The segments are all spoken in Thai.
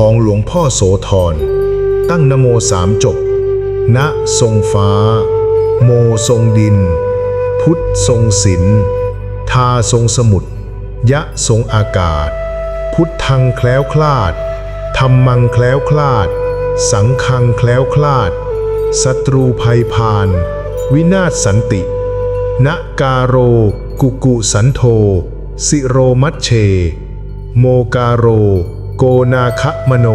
ของหลวงพ่อโสธร ตั้งนโมสามจบนะทรงฟ้า โมทรงดิน พุทธทรงศิลทาทรงสมุทรยะทรงอากาศ พุทธังแคล้วคลาดธรรมังแคล้วคลาด สังฆังแคล้วคลาด ศัตรูภัยพาน วินาศสันตินกาโร กุกุสันโธสิโรมัชเช โมกาโร โกนาคะมโน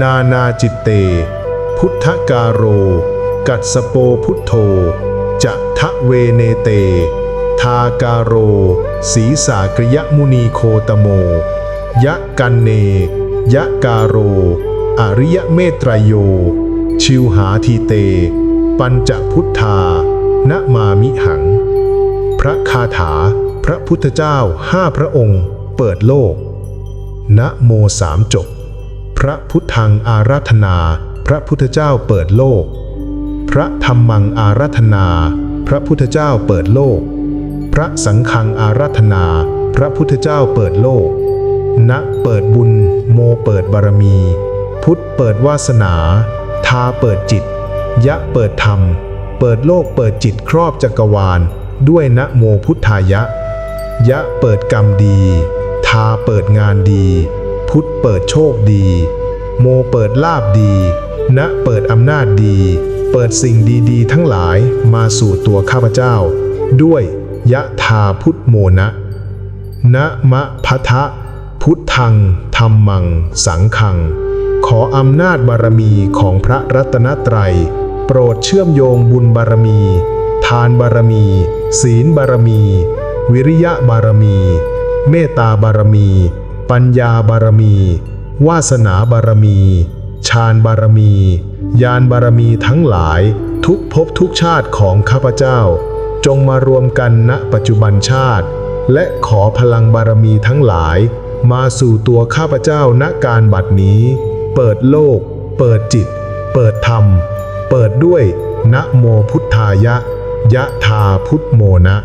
นานาจิตเต พุทธกาโร กัสโปพุทโธจะทะเวเนเต ทากาโรสีสากริยมุนีโคตโม ยะกันเน ยะกาโร อริยเมตรยโย ชิวหาทีเต ปัญจพุทธานะมามิหัง พระคาถา พระพุทธเจ้าห้าพระองค์ เปิดโลก นะโมสามจบ พระพุทธังอาราธนา พระพุทธเจ้าเปิดโลก พระธรรมังอาราธนา พระพุทธเจ้าเปิดโลก พระสังฆังอาราธนา พระพุทธเจ้าเปิดโลก นะเปิดบุญ โมเปิดบารมี พุทธเปิดวาสนา ทาเปิดจิต ยะเปิดธรรม เปิดโลกเปิดจิตครอบจักรวาล ด้วยนะโมพุทธายะ ยะเปิดกรรมดี ทาเปิดงานดี พุทธเปิดโชคดี โมเปิดลาบดีนะเปิดอำนาจดี เปิดสิ่งดีๆ ทั้งหลายมาสู่ตัวข้าพเจ้า ด้วยยะทาพุทธโมนะนะมะพะทะ พุทธังธรรมัง สังฆัง ขออำนาจบารมีของพระรัตนตรัย โปรดเชื่อมโยงบุญบารมี ทานบารมี ศีลบารมี วิริยะบารมี เมตตาบารมี ปัญญาบารมี วาสนาบารมีฌานบารมี ญาณบารมีทั้งหลายทุกภพทุกชาติของข้าพเจ้า จงมารวมกันณปัจจุบันชาติ และขอพลังบารมีทั้งหลาย มาสู่ตัวข้าพเจ้าณการบัดนี้ เปิดโลก เปิดจิต เปิดธรรม เปิดด้วยนะโมพุทธายะ ยะทาพุทธโมนะ